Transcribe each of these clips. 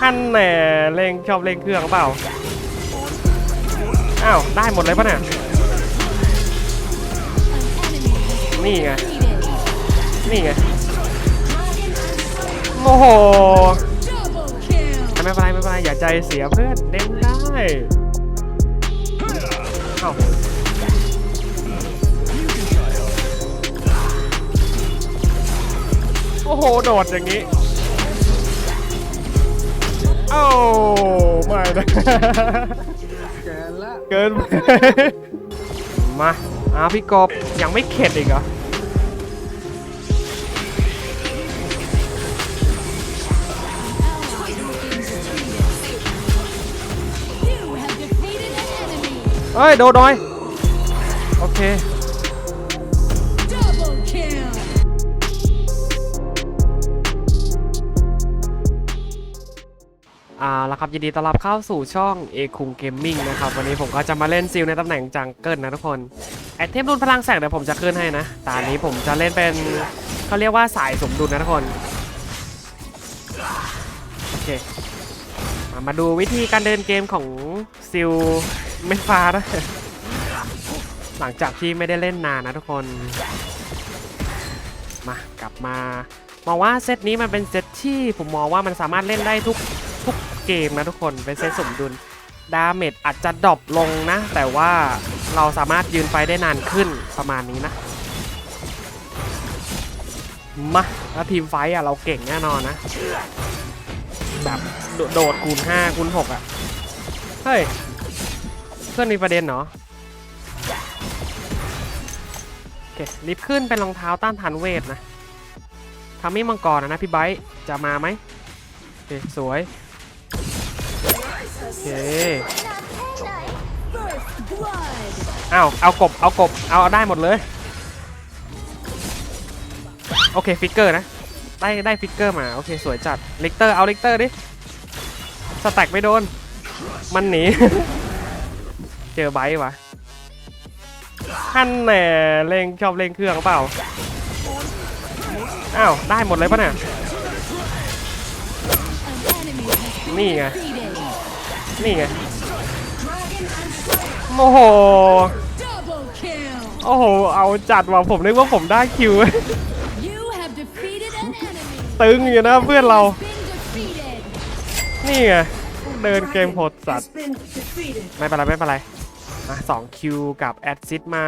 ท่านแหน่เล่งชอบเล่งเครื่องเปล่า อ้าว ได้หมดเลยปะเนี่ย นี่ไง นี่ไง โอ้โห ไม่เป็นไรไม่เป็นไรอย่าใจเสียเพื่อนเล่นได้เอ้าโอ้โห โดดอย่างนี้ โอ้ไม่นะเกินละเกินไปมาอ้าวพี่กบยังไม่เข็ดอีกเหรอเฮ้ยโดนหน่อย โอเค แล้วครับยินดีต้อนรับเข้าสู่ช่องเอคุงเกมมิ่งนะครับวันนี้ผมก็จะมาเล่นซิลในตำแหน่งจังเกิลนะทุกคนไอเทมรุนพลังแสงเดี๋ยวผมจะขึ้นให้นะตอนนี้ผมจะเล่นเป็นเขาเรียกว่าสายสมดุลนะทุกคนโอเคมามาดูวิธีการเดินเกมของซิลไม่ฟ้านะหลังจากที่ไม่ได้เล่นนานนะทุกคนมากลับมา มองว่าเซตนี้มันเป็นเซตที่ผมมองว่ามันสามารถเล่นได้ทุก ทุกเกมนะทุกคนเป็นเซตสมดุลดาเมจอาจจะดรอปลงนะ แต่ว่าเราสามารถยืนไฟได้นานขึ้นประมาณนี้นะมาแล้วทีมไฟอะเราเก่งแน่นอนนะ แบบโดโดดคูณ5คูณ6อะ เฮ้ย เพื่อนมีประเด็นเหรอโอเครีบขึ้นเป็นรองเท้าต้านทานเวทนะทำให้มังกรนะนะพี่ไบร์จะมาไหมโอเคสวย โอเคอ้าวเอากบเอากบเอาเอาได้หมดเลย โอเคฟิกเกอร์นะ ได้ได้ฟิกเกอร์มา โอเค สวยจัดลิกเตอร์เอาลิกเตอร์ดิสแต็กไม่โดน มันหนี เจอไบร์วะท่านแหน่เล่งชอบเล่งเครื่องเปล่า อ้าว ได้หมดเลยปะเนี่ย นี่ไง นี่ไง โอ้โห โอ้โห เอาจัดว่ะผมนึกว่าผมได้คิว ตึงอยู่นะเพื่อนเรา นี่ไง เดินเกมโหดสัตว์ ไม่เป็นไรไม่เป็นไรมาสองคิวกับแอดซิดมา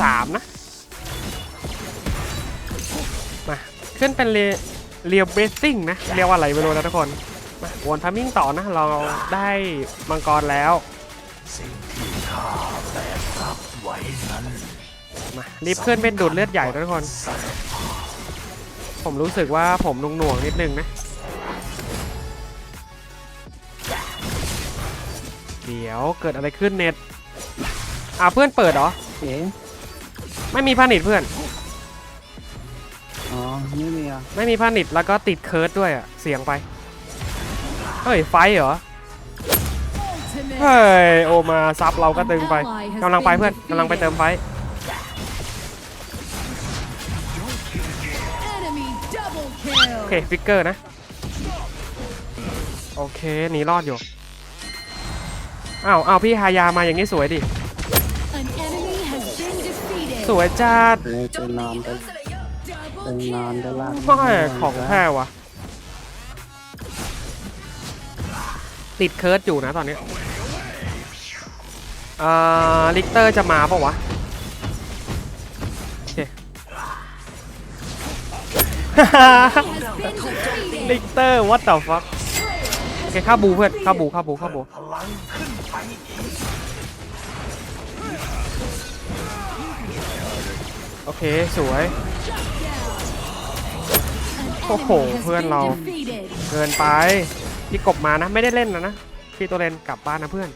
สามนะ มา ขึ้นเป็นเรียเรียเบสซิ่งนะ เรียกว่าอะไรไม่รู้นะทุกคนมา วนทามมิ่งต่อนะเราได้มังกรแล้วมารีบขึ้นเป็นดูดเลือดใหญ่นะทุกคน ผมรู้สึกว่าผมหน่วงๆนิดนึงนะ เดี๋ยวเกิดอะไรขึ้นเน็ตอ่าเพื่อนเปิดเหรอเอ๋ไม่มีพานิชเพื่อนอ๋อไม่มีอะไม่มีพานิชแล้วก็ติดเคิร์ดด้วยอะ เสียงไป เฮ้ย ไฟเหรอ เฮ้ย โอมาซับเราก็ตึงไปกำลังไปเพื่อนกำลังไปเติมไฟโอเคฟิกเกอร์นะ โอเคหนีรอดอยู่อ้าวอ้าวพี่ฮายามาอย่างนี้สวยดิ สวยจัดเลยเป็นนอนเป็นเป็นนอนได้ละไม่ของแท้วะ ติดเคิร์ดอยู่นะตอนนี้เอ่อลิกเตอร์จะมาปะวะโอเคลิกเตอร์ what the fuck โอเคเข้าบูเพื่อนเข้าบูเข้าบูเข้าบูโอเค สวย โอ้โห เพื่อนเรา เกินไป พี่กบมานะ ไม่ได้เล่นนะนะ พี่ตัวเล่นกลับบ้านนะเพื่อน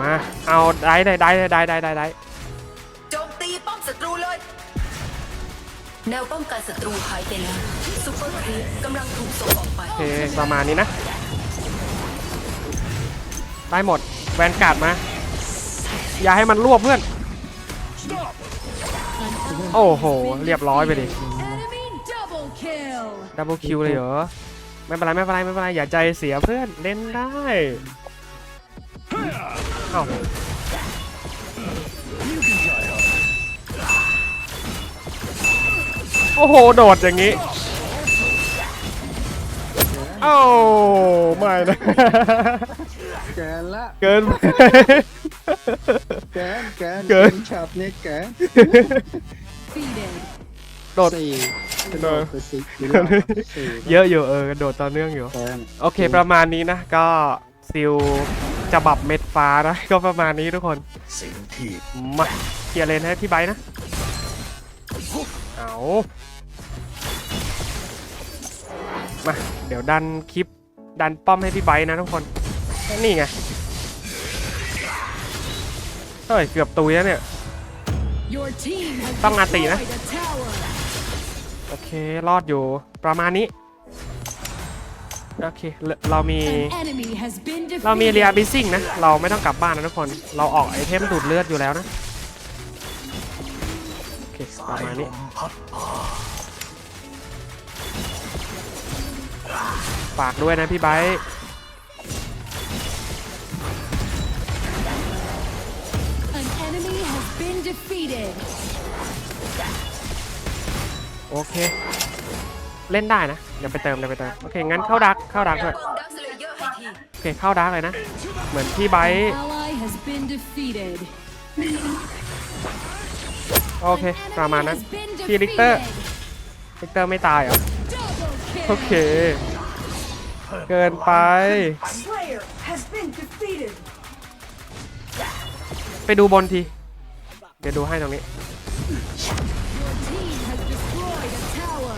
มา เอาได้ได้ได้ได้ได้ได้ได้โจมตีป้อมศัตรูเลย แนวป้องกันศัตรูหายไปแล้วซุปเปอร์ครีปกำลังถูกส่งออกไปโอเคประมาณนี้นะ ได้หมด แวนการ์ดมา อย่าให้มันรวบเพื่อน โอ้โห เรียบร้อยไปดิดับเบิลคิวเลยเหรอ ไม่เป็นไรไม่เป็นไรไม่เป็นไรอย่าใจเสียเพื่อนเล่นได้เอ้าโอ้โหโดดอย่างนี้เอ้าไม่นะแกนละเกินไปแกนแกนเกินฉับเนี่ยแกน Defeated. โดด สี่กระโดดไปสี่กิโลสี่เยอะอยู่เออโดดต่อเนื่องอยู่แกนโอเค ประมาณนี้นะ ก็ซิลจะบับเม็ดฟ้านะ ก็ประมาณนี้ทุกคน สิ่งที่มาเคลียร์เลนให้พี่ไบร์ทนะ เอามา เดี๋ยวดันคลิป ดันป้อมให้พี่ไบร์ทนะทุกคน นี่ไง เฮ้ย เกือบตุยแล้วเนี่ย Your team has Tao ngạt tỷ đấy. destroyed a tower. โอเค รอดอยู่ประมาณนี้ โอเค เราเรามี An enemy has been เรามีเรีย defeated. บิซิ่งนะ เราไม่ต้องกลับบ้านนะทุกคน เราออกไอเทมดูดเลือดอยู่แล้วนะ โอเค ประสายมาณลนี้มพัดพาฝากด้วยนะพี่ไบ โอเค เล่นได้นะเดี๋ยวไปเติมเดี๋ยวไปเติมโอเคงั้นเข้าดักเข้าดักแนเลวยป้อมดักสเลเยอร์ให้ทีโอเคเข้าดักเลยนะ เหมือนพี่ไบร์ท Ally has been defeated. โอเค An ประมาณ enemy นั้น has been พี่ลิกเตอร์ defeated. ลิกเตอร์ไม่ตายเหรอ Double kill. โอเค เกินไป ไปดูบนที เดี๋ยวดูให้ตรงนี้ Your team has destroyed a tower.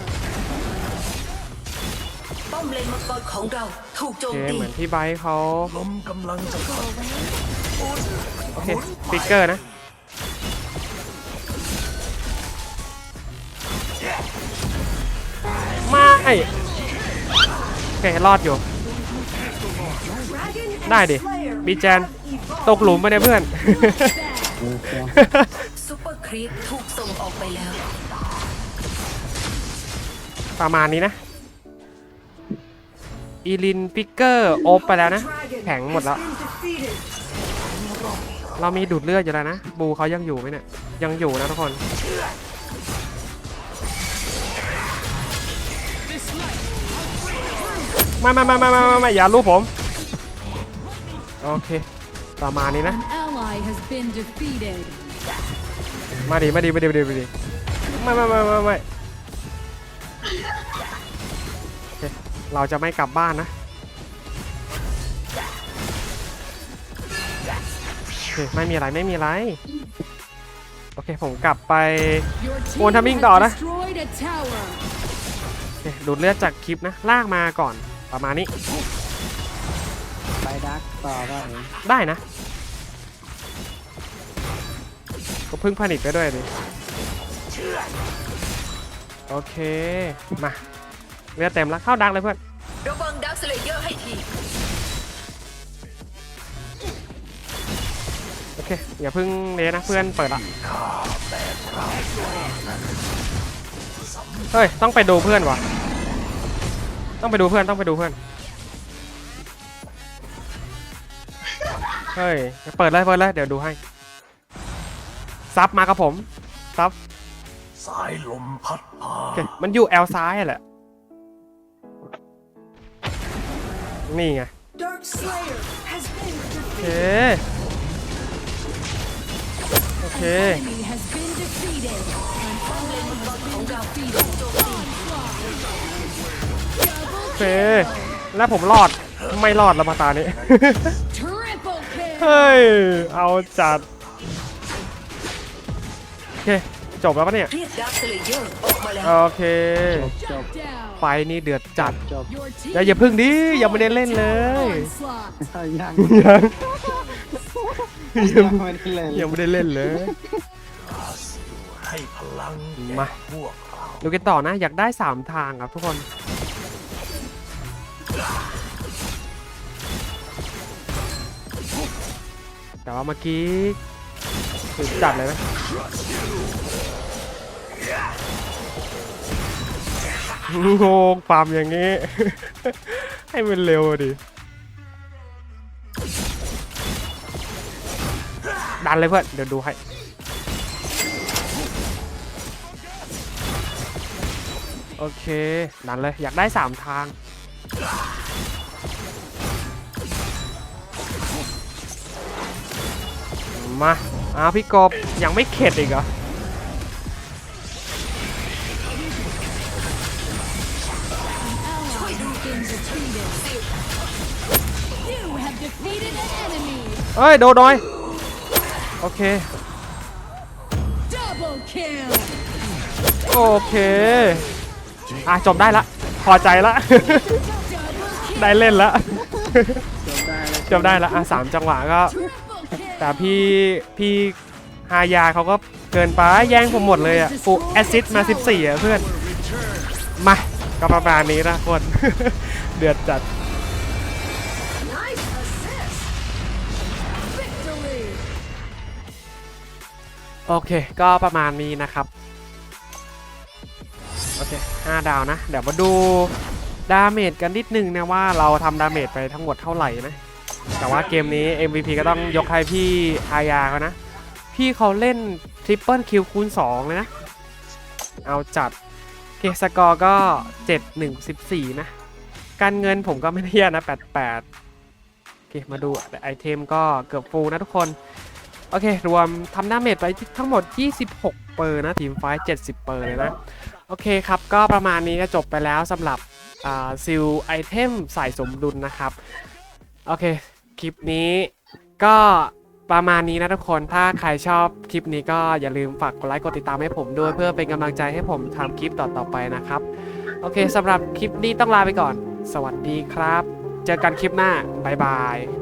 ป้อมเลนมังกรของเราถูกโจโอมเคตีเหมือนพี่ไบร์ทเขาลมกำลังจะพัดโอเคฟิกเกอร์นะไม่โอเครอดอยู่ ได้ดิบีแจน ตกหลุมไปเนี่ยเพื่อน ร์ครีปถูกส่งออกไปแล้ว ประมาณนี้นะ อีลินฟิกเกอร์โอฟไปแล้วนะ แข็งหมดแล้ว เรามีดูดเลือดอยู่แล้วนะ บูเขายังอยู่ไหมเนี่ย ยังอยู่นะทุกคนไม่ไม่ไม่ไม่ไม่ไม่ไม่อย่าลูกผม โอเค ประมาณนี้นะ An ally has been defeated. มาดิมาดิมาดิมาดิมาดิไม่ไม่ไม่ไม่ไม่โอเคเราจะไม่กลับบ้านนะโอเคไม่มีอะไรไม่มีอะไร โอเคผมกลับไป Your team โอนทำมิ่ง has ต่อนะ destroyed a tower. โอเคดูดเลือดจากคลิปนะ ลากมาก่อนประมาณนี้ ไปดักต่อได้ได้นะ เพิ่งผลิตไปด้วยดิโอเค มาเลือดเต็มแล้วเข้าดังเลยเพื่อนระวังดักสเลเยอร์ให้ทีโอเคอย่าเพิ่งเลนะเพื่อนเปิดละเฮ้ยต้องไปดูเพื่อนวะต้องไปดูเพื่อนต้องไปดูเพื่อนเฮ้ยเปิดเลยเปิดเลยเดี๋ยวดูให้ ซับมากับผมซับสายลมพัดพาโอเคมันอยู่แอลซ้ายอะแหละ นี่ไงโอเคโอเค An enemy has been defeated. An ally has been defeated. Double โอเคแล้วผมรอดไม่รอดแล้วมาตานี้ triple kill. เฮ้ย เอาจัดโอ เค จบแล้วปะเนี่ยเรียกดักสเลเยอร์ออกมาแล้วโอเค จบจบ Down. ไฟนี่เดือดจัด จบ Your team อย่าอย่าพึ่งดิ ยังไม่ได้เล่นเลย onslaught. ยังยังยังไม่ได้เล่นยังไม่ได้เล่นเลยให้พลังแก่มาพวกเราดูกันต่อนะ อยากได้ 3 ทางครับทุกคน แต่ว่าเมื่อกี้ สุดจัดเลยนะงงฟาร์มอย่างงี้ ให้มันเร็วดิ ดันเลยเพื่อน เดี๋ยวดูให้ โอเค ดันเลย อยากได้สามทางมา อ้าวพี่กบยังไม่เข็ดอีกเหรอ Ally has been defeated. You have defeated an enemy. เอ้ย โดนน้อย โอเค Double kill. โอเค อะ จบได้ละ พอใจละ Double kill. ได้เล่นละจบได้แล้วจบได้ละ อะสามจังหวะก็ Triple kill. แต่พี่พี่ฮายาเขาก็เกินไปแย่งผมหมดเลยอะฟูแอซิดมา 14อะเพื่อน มาก็ประมาณนี้นะคน เดือดจัดโอเค ก็ประมาณนี้นะครับ โอเค5ดาวนะ เดี๋ยวมาดูดาเมจกันนิดนึงนะว่าเราทำดาเมจไปทั้งหมดเท่าไหร่นะ แต่ว่าเกมนี้ MVP ก็ต้องยกให้พี่อายาเขานะ พี่เขาเล่นทริปเปิลคิวคูณ2เลยนะ เอาจัดเกสกอร์ก็ 7 1 14 นะ การเงินผมก็ไม่ได้แย่นะ 88 โอเค มาดูไอเทมก็เกือบฟูนะทุกคน โอเค รวมทำดาเมจไปทั้งหมด 26 เปอร์นะ ทีมไฟ70 เปอร์เลยนะ โอเคครับ ก็ประมาณนี้ก็จบไปแล้วสำหรับซิลไอเทมใส่สมดุลนะครับ โอเค คลิปนี้ก็ประมาณนี้นะทุกคน ถ้าใครชอบคลิปนี้ก็อย่าลืมฝากกดไลค์กดติดตามให้ผมด้วยเพื่อเป็นกำลังใจให้ผมทำคลิปต่อๆไปนะครับ โอเคสำหรับคลิปนี้ต้องลาไปก่อน สวัสดีครับ เจอกันคลิปหน้า บ๊ายบาย